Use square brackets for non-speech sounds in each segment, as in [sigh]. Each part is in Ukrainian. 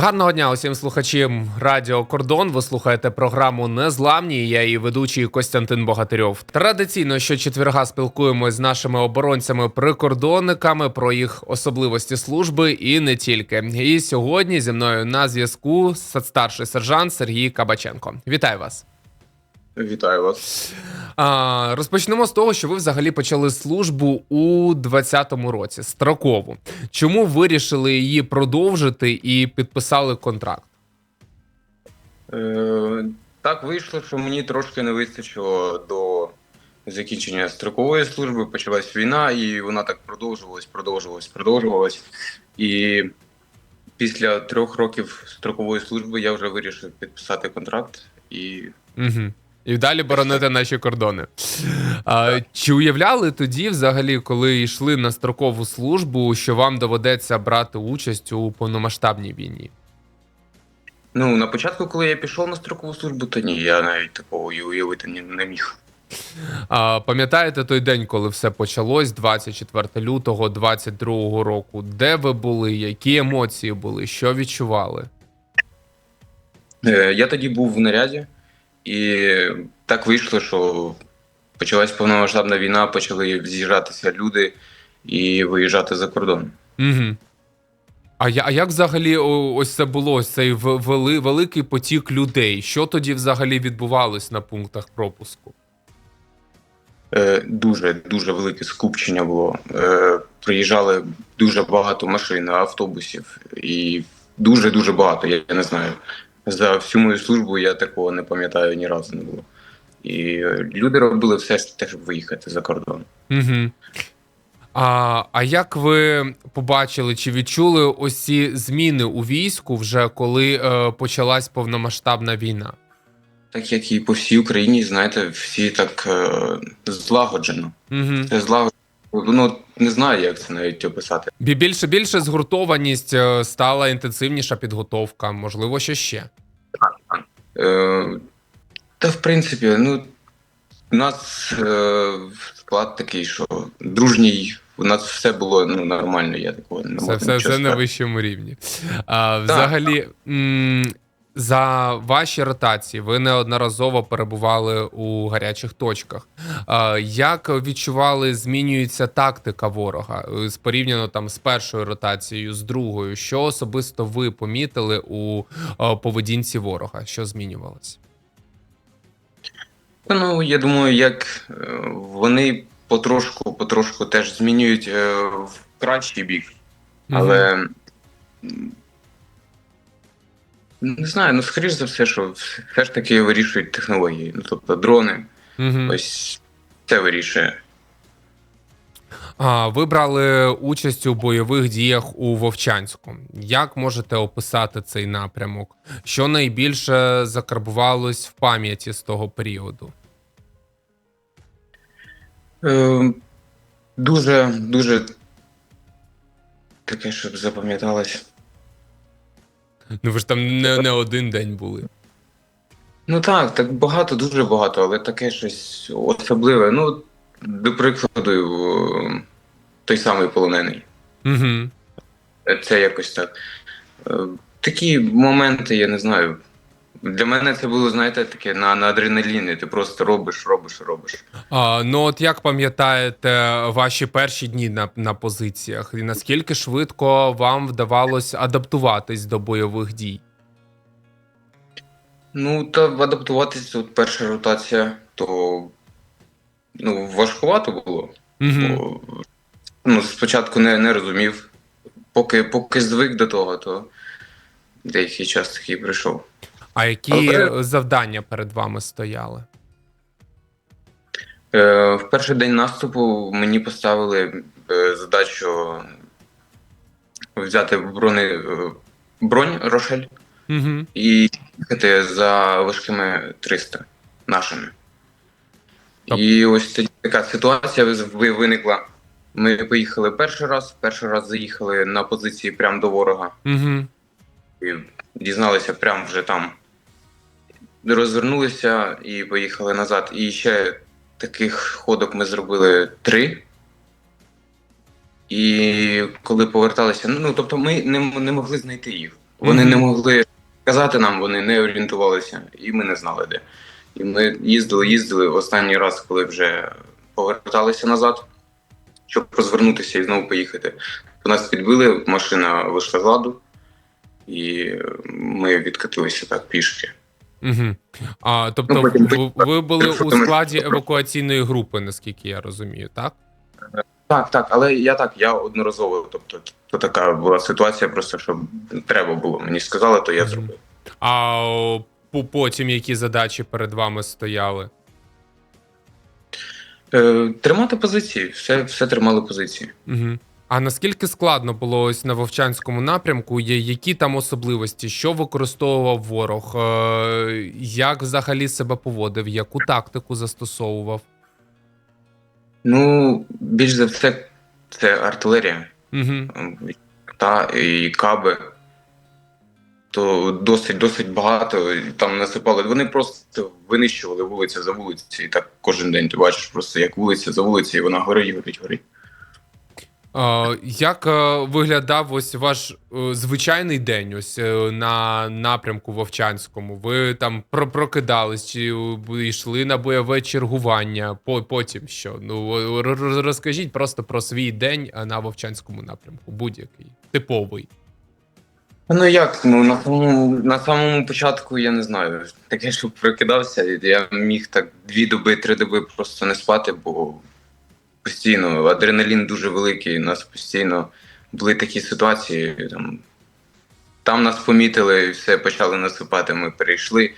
Гарного дня усім слухачам Радіо Кордон. Ви слухаєте програму Незламні. Я її ведучий Костянтин Богатирьов. Традиційно щочетверга спілкуємось з нашими оборонцями-прикордонниками про їх особливості служби і не тільки. І сьогодні зі мною на зв'язку старший сержант Сергій Кабаченко. Вітаю вас. Вітаю вас. А, розпочнемо з того, що ви взагалі почали службу у 2020 році строкову. Чому вирішили її продовжити і підписали контракт? Е, так вийшло, що мені трошки не вистачило до закінчення строкової служби. Почалась війна, і вона так продовжувалась, продовжувалась, продовжувалась. І після трьох років строкової служби я вже вирішив підписати контракт. І Угу. І далі боронити наші кордони. А, чи уявляли тоді, взагалі, коли йшли на строкову службу, що вам доведеться брати участь у повномасштабній війні? ну, на початку, коли я пішов на строкову службу, то ні, я навіть такого і уявити не, не міг. А, пам'ятаєте той день, коли все почалось, 24 лютого 22 року? Де ви були? Які емоції були? Що відчували? Е, Я тоді був в наряді, і так вийшло, що почалась повномасштабна війна, почали з'їжджатися люди і виїжджати за кордон. Угу. А, я, а як взагалі ось це було? Ось цей вели, великий потік людей? Що тоді взагалі відбувалось на пунктах пропуску? Е, Дуже дуже велике скупчення було. Е, Приїжджали дуже багато машин, автобусів, і дуже дуже багато. Я не знаю. За всю мою службу я такого не пам'ятаю ні разу не було. І люди робили все те, щоб виїхати за кордон. Угу. А, а як ви побачили чи відчули ось ці зміни у війську, вже коли е, почалась повномасштабна війна? Так як і по всій Україні, знаєте, всі так е, злагоджено. Угу. Це злагоджено. Ну не знаю, як це навіть описати. Більше більше згуртованість е, стала інтенсивніша підготовка, можливо, що ще. Е, та в принципі, ну у нас е, склад такий, що дружній, у нас все було ну, нормально, я такого не Це можу все, нічого все на вищому рівні. А, взагалі, за ваші ротації ви неодноразово перебували у гарячих точках. Як відчували, змінюється тактика ворога Е, з- порівняно там з першою ротацією, з другою? Що особисто ви помітили у е, поведінці ворога? Що змінювалось? Ну, я думаю, як е, вони потрошку, потрошку теж змінюють в кращий бік. Але м, не знаю, ну скоріш за все, що все ж таки вирішують технології. Ну, тобто дрони, Мгм. ось це вирішує. А, ви брали участь у бойових діях у Вовчанську. Як можете описати цей напрямок? Що найбільше закарбувалось в пам'яті з того періоду? Е, дуже, дуже таке, щоб запам'яталось. Ну ви ж там не, не один день були. Ну так, так багато, дуже багато, але таке щось особливе. Ну, до прикладу, е, той самий полонений. Угу. Це якось так. Е, Такі моменти, я не знаю. Для мене це було, знаєте, таке на, на адреналіні. Ти просто робиш, робиш, робиш. А, ну от як пам'ятаєте ваші перші дні на, на позиціях, і наскільки швидко вам вдавалось адаптуватись до бойових дій? Ну, та адаптуватися, от перша ротація, то ну, важкувато було. Угу. Бо, ну, спочатку не, не розумів. Поки, поки звик до того, то деякий час такий прийшов. А які Але- завдання перед вами стояли? Е, в перший день наступу мені поставили е, задачу взяти брони, е, бронь Рошель Угу. і їхати за важкими 300 нашими. Тоб- І ось тоді така ситуація виникла. Ми поїхали перший раз, перший раз заїхали на позиції прямо до ворога. Угу. І дізналися прямо вже там. Розвернулися і поїхали назад. І ще таких ходок ми зробили три. І коли поверталися, ну тобто ми не, не могли знайти їх. Вони Мгм. не могли сказати нам, вони не орієнтувалися, і ми не знали де. І ми їздили, їздили останній раз, коли вже поверталися назад, щоб розвернутися і знову поїхати. То нас підбили, машина вийшла з ладу, і ми відкатилися так пішки. Угу. А, тобто, Ну, потім- ви, ви були у складі евакуаційної групи, наскільки я розумію, так? Так, так, але я так, я одноразово. Тобто, то така була ситуація, просто що треба було. Мені сказали, то я зробив. А потім які задачі перед вами стояли? Е, тримати позиції, все, все тримали позиції. Угу. А наскільки складно було ось на Вовчанському напрямку? Які там особливості? Що використовував ворог? Е, як взагалі себе поводив? Яку тактику застосовував? Ну, більш за все, це артилерія Угу. та і каби. То досить досить багато там насипали. Вони просто винищували вулицю за вулицею. І так кожен день ти бачиш просто як вулиця за вулицею, і вона горить, горить, горить. Як е, виглядав ось ваш е, звичайний день ось е, на напрямку Вовчанському? Ви там про- прокидались чи йшли на бойове чергування? По- потім що? Ну розкажіть просто про свій день на Вовчанському напрямку, будь-який типовий. Ну як? Ну на самому на самому початку я не знаю. Таке, що прокидався, я міг так дві доби, три доби просто не спати, бо постійно адреналін дуже великий. У нас постійно були такі ситуації. Там, там нас помітили, і все почали насипати. Ми перейшли.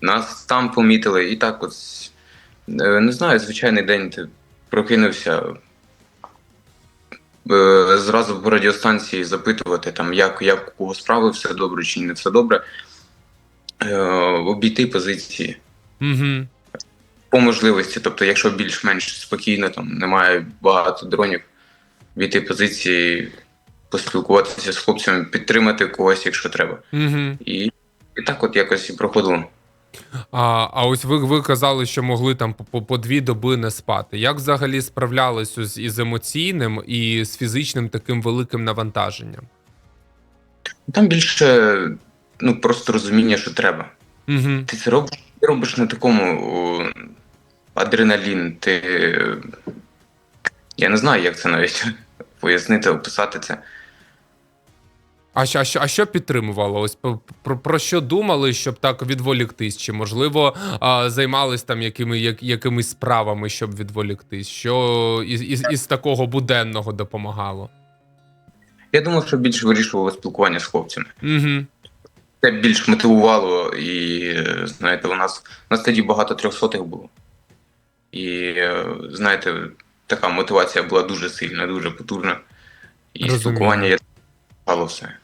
Нас там помітили, і так от е, не знаю, звичайний день ти прокинувся. е, Зразу по радіостанції запитувати, там, як, як у кого справи, все добре чи не все добре. Е, обійти позиції Угу. По можливості. Тобто, якщо більш-менш спокійно, там немає багато дронів, обійти позиції, поспілкуватися з хлопцями, підтримати когось, якщо треба. Угу. І, і так от якось і проходило. А, а ось ви, ви казали, що могли там по, по, дві доби не спати. Як взагалі справлялись ось із емоційним і з фізичним таким великим навантаженням? Там більше ну, просто розуміння, що треба. Угу. Ти це робиш, ти робиш на такому адреналін. Ти. Я не знаю, як це навіть [laughs] пояснити, описати це. А що, а що, а що підтримувало? Ось про, про, що думали, щоб так відволіктись? Чи можливо а, займались там якими, як, якимись справами, щоб відволіктись? Що із, із, із такого буденного допомагало? Я думав, що більше вирішувало спілкування з хлопцями. Угу. Це більш мотивувало, і знаєте, у нас у нас тоді багато трьохсотих було. І е, знаєте, така мотивація була дуже сильна, дуже потужна. І Розумію. спілкування я стало все.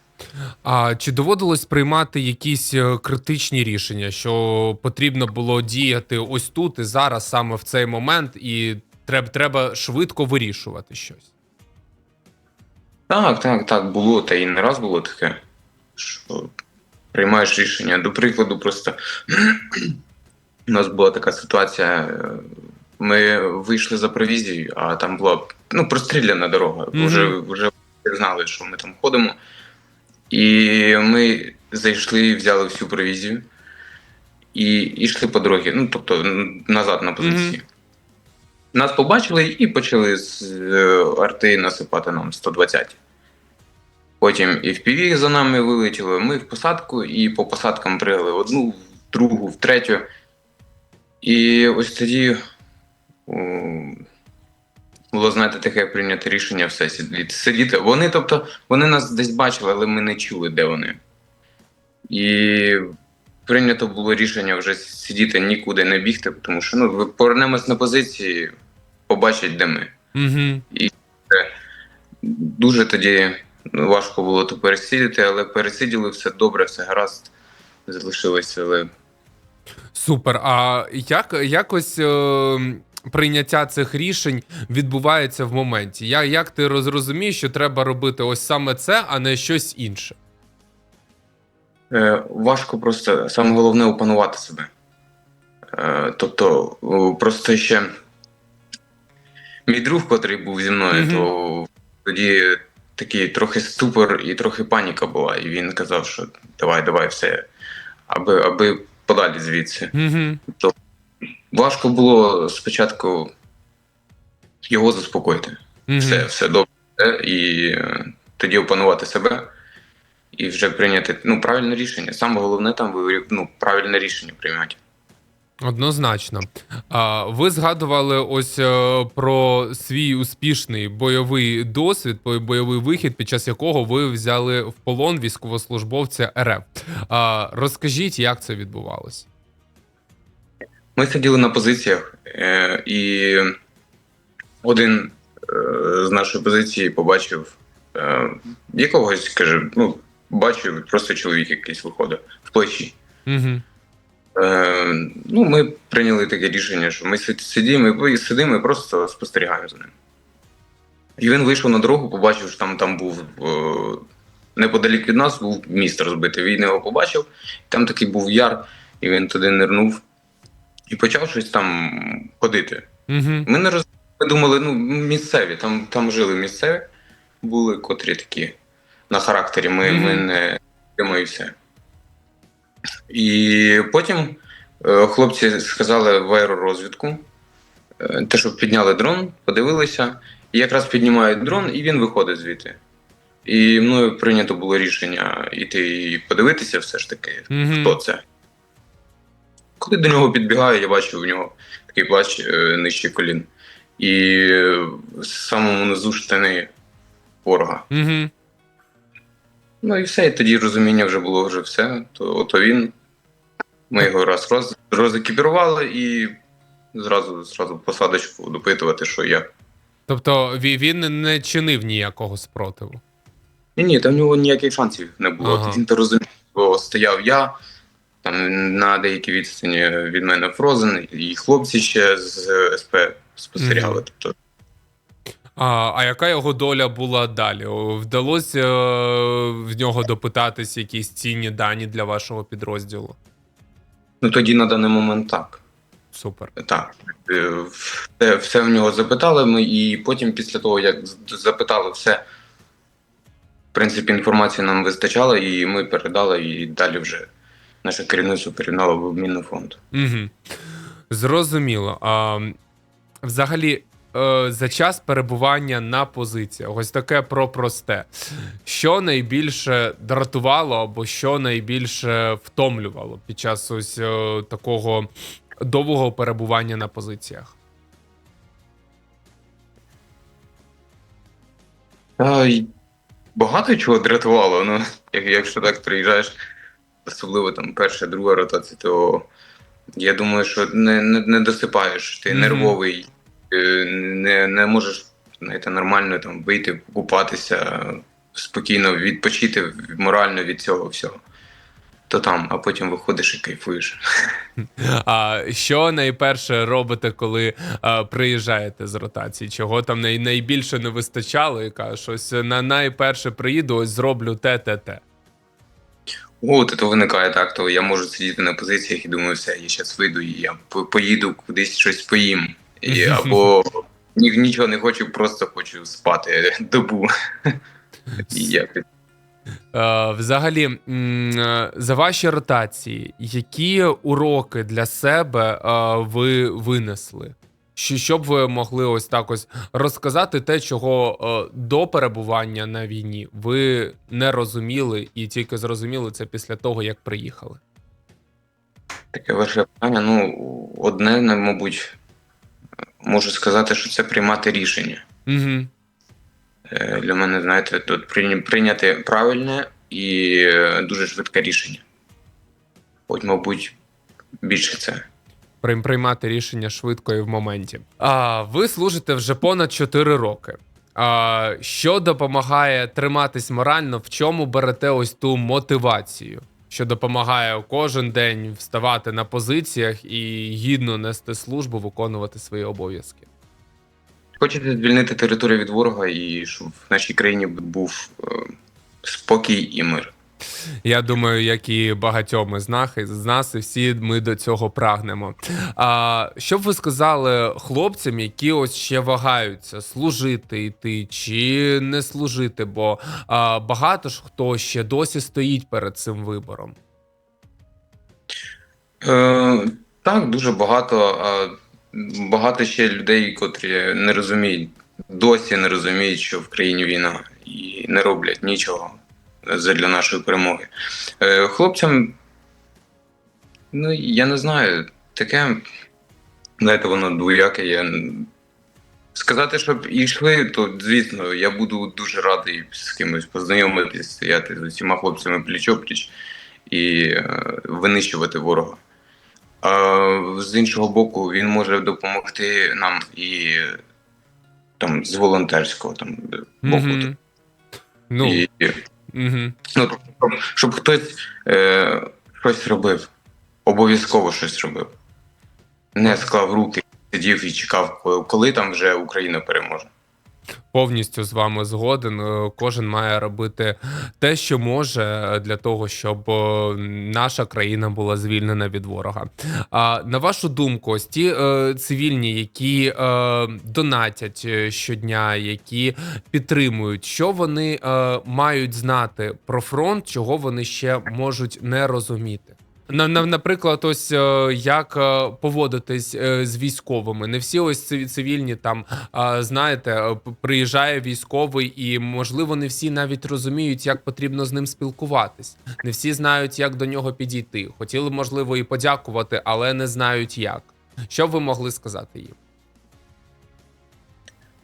А чи доводилось приймати якісь е, критичні рішення, що потрібно було діяти ось тут і зараз, саме в цей момент, і треба, треба швидко вирішувати щось? Так, так, так, було, та і не раз було таке, що приймаєш рішення. До прикладу, просто [clears throat] у нас була така ситуація. Ми вийшли за провізією, а там була ну, простріляна дорога. Мгм. Вже, вже знали, що ми там ходимо. І ми зайшли, взяли всю провізію і йшли по дорозі, ну тобто назад на позиції. Нас побачили і почали з е, арти насипати нам 120. Потім і в піві за нами вилетіли. Ми в посадку і по посадкам пригали одну, в другу, в третю. І ось тоді було, знаєте, таке прийняте рішення все сидіти. Вони, тобто, вони нас десь бачили, але ми не чули, де вони. І прийнято було рішення вже сидіти нікуди не бігти, тому що ну, повернемось на позиції, побачать, де ми. Угу. Дуже тоді важко було то пересидіти, але пересиділи все добре, все гаразд. Залишилося, але Супер. А як якось е, прийняття цих рішень відбувається в моменті? Я, як ти розумієш, що треба робити ось саме це, а не щось інше? е, важко просто саме головне опанувати себе. Е, тобто, просто ще мій друг, котрий був зі мною, Мгм. то тоді такий трохи ступор і трохи паніка була. І він казав, що давай, давай, все, аби, аби подалі звідси. Угу. Важко було спочатку його заспокоїти. Угу. Все, все добре. І е, тоді опанувати себе і вже прийняти ну, правильне рішення. Саме головне там ну, правильне рішення приймати. Однозначно. Ви згадували ось е, про свій успішний бойовий досвід, бойовий вихід, під час якого ви взяли в полон військовослужбовця РФ. Розкажіть, як це відбувалося? Ми сиділи на позиціях, е, і один е, з нашої позиції побачив е, якогось, каже, ну, бачив, просто чоловік якийсь виходить в плечі. Угу. Е, ну, ми прийняли таке рішення, що ми сид- сидимо, і сидимо і просто спостерігаємо за ним. І він вийшов на дорогу, побачив, що там, там був е, неподалік від нас був міст розбитий. Він його побачив, там такий був яр, і він туди нирнув і почав щось там ходити. Угу. Ми не роз... Ми думали, ну, місцеві, там, там жили місцеві, були котрі такі на характері. Ми, Мгм. ми не і все. І потім е, хлопці сказали в аеророзвідку, е, те, щоб підняли дрон, подивилися, і якраз піднімають дрон, і він виходить звідти. І мною прийнято було рішення йти і подивитися все ж таки, Мгм. хто це. Коли до нього підбігаю, я бачу в нього такий плащ е, нижче колін. І в самому низу штани ворога. Угу. Ну і все, і тоді розуміння вже було вже все. То, то він. Ми його раз роз, розекіпірували і зразу, зразу посадочку допитувати, що як. Тобто ві- він не чинив ніякого спротиву. Ні, ні, там в нього ніяких шансів не було. Ага. Він то розумів, бо стояв я, там на деякій відстані від мене Фрозен, і хлопці ще з СП спостерігали. Мгм. Тобто, А, а яка його доля була далі? Вдалося е, в нього допитатись якісь цінні дані для вашого підрозділу? ну тоді на даний момент так. Супер. Так, Е, все, все в нього запитали ми, і потім, після того, як запитали все, в принципі, інформації нам вистачало, і ми передали, і далі вже наше керівництво передало в обмінний фонд. Угу. Зрозуміло. А, взагалі, е, за час перебування на позиціях, ось таке про просте. Що найбільше дратувало або що найбільше втомлювало під час ось е, такого довгого перебування на позиціях? Багато чого дратувало. Ну, якщо так приїжджаєш, особливо там перша, друга ротація, то я думаю, що не, не, не досипаєш, ти Мгм. нервовий, е, не, не можеш знаєте, нормально там вийти, покупатися, спокійно відпочити морально від цього всього. То там, а потім виходиш і кайфуєш. [laughs] А що найперше робите, коли е, приїжджаєте з ротації? Чого там най- найбільше не вистачало? І кажеш, ось на найперше приїду, ось зроблю те, те, те. О, то, то виникає так, то я можу сидіти на позиціях і думаю, все, я зараз вийду і я поїду кудись щось поїм. І, [laughs] або ні, нічого не хочу, просто хочу спати [laughs] добу. І я взагалі, е, за ваші ротації, які уроки для себе ви винесли? Що, щоб ви могли ось так ось розказати те, чого е, до перебування на війні ви не розуміли, і тільки зрозуміли це після того, як приїхали? таке ваше питання. Ну, одне, мабуть, можу сказати, що це приймати рішення. Угу. Е, Для мене, знаєте, тут прийня- прийняти правильне і е, дуже швидке рішення. От, мабуть, більше це. Прийм- приймати рішення швидко і в моменті. А ви служите вже понад 4 роки. А, що допомагає триматись морально? В чому берете ось ту мотивацію, що допомагає кожен день вставати на позиціях і гідно нести службу, виконувати свої обов'язки? Хочете звільнити територію від ворога і щоб в нашій країні був е, спокій і мир. Я думаю, як і багатьом із з нас, і всі ми до цього прагнемо. А, що б ви сказали хлопцям, які ось ще вагаються служити йти чи не служити? Бо а, багато ж хто ще досі стоїть перед цим вибором. Е, так, дуже багато. Багато ще людей, котрі не розуміють, досі не розуміють, що в країні війна, і не роблять нічого для нашої перемоги. Е, хлопцям, ну я не знаю, таке, знаєте, воно двояке. Я... Сказати, щоб йшли, то звісно, я буду дуже радий з кимось познайомитись, стояти з усіма хлопцями пліч-опліч і е, винищувати ворога. А з іншого боку, він може допомогти нам і там з волонтерського там боку. Мгм. Ну, І, угу. ну, тобто, щоб, щоб хтось е, щось робив, обов'язково щось робив. Не склав руки, сидів і чекав, коли там вже Україна переможе. Повністю з вами згоден. Е, Кожен має робити те, що може для того, щоб е, наша країна була звільнена від ворога. А на вашу думку, ось ті е, цивільні, які е, донатять е, щодня, які підтримують, що вони е, мають знати про фронт, чого вони ще можуть не розуміти. На, на, наприклад, ось е, як е, поводитись е, з військовими. Не всі ось цивільні там, знаєте, приїжджає військовий, і можливо не всі навіть розуміють, як потрібно з ним спілкуватись. Не всі знають, як до нього підійти. Хотіли, можливо, і подякувати, але не знають як. Що ви могли сказати їм?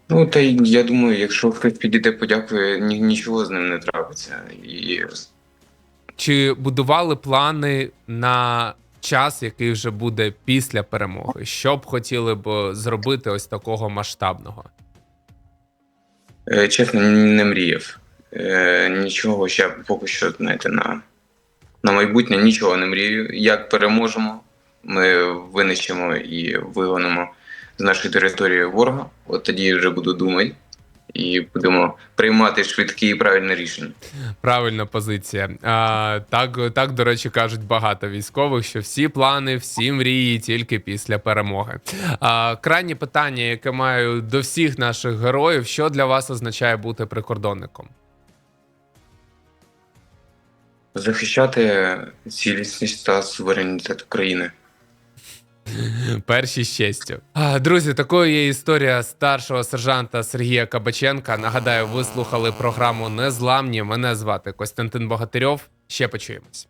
Ну, та я думаю, якщо хтось підійде, подякує, нічого з ним не трапиться. І Чи будували плани на час, який вже буде після перемоги? Що б хотіли б зробити ось такого масштабного? Е, Чесно, не мріяв. Е, Нічого ще поки що, знаєте, на, на майбутнє нічого не мрію. Як переможемо, ми винищимо і вигонимо з нашої території ворога. От тоді вже буду думати і будемо приймати швидкі і правильні рішення. Правильна позиція. А, так, так, до речі, кажуть багато військових, що всі плани, всі мрії тільки після перемоги. А, крайнє питання, яке маю до всіх наших героїв: що для вас означає бути прикордонником? Захищати цілісність та суверенітет України. Перші щастя. Друзі, такою є історія старшого сержанта Сергія Кабаченка. Нагадаю, ви слухали програму Незламні. Мене звати Костянтин Богатирьов. Ще почуємось.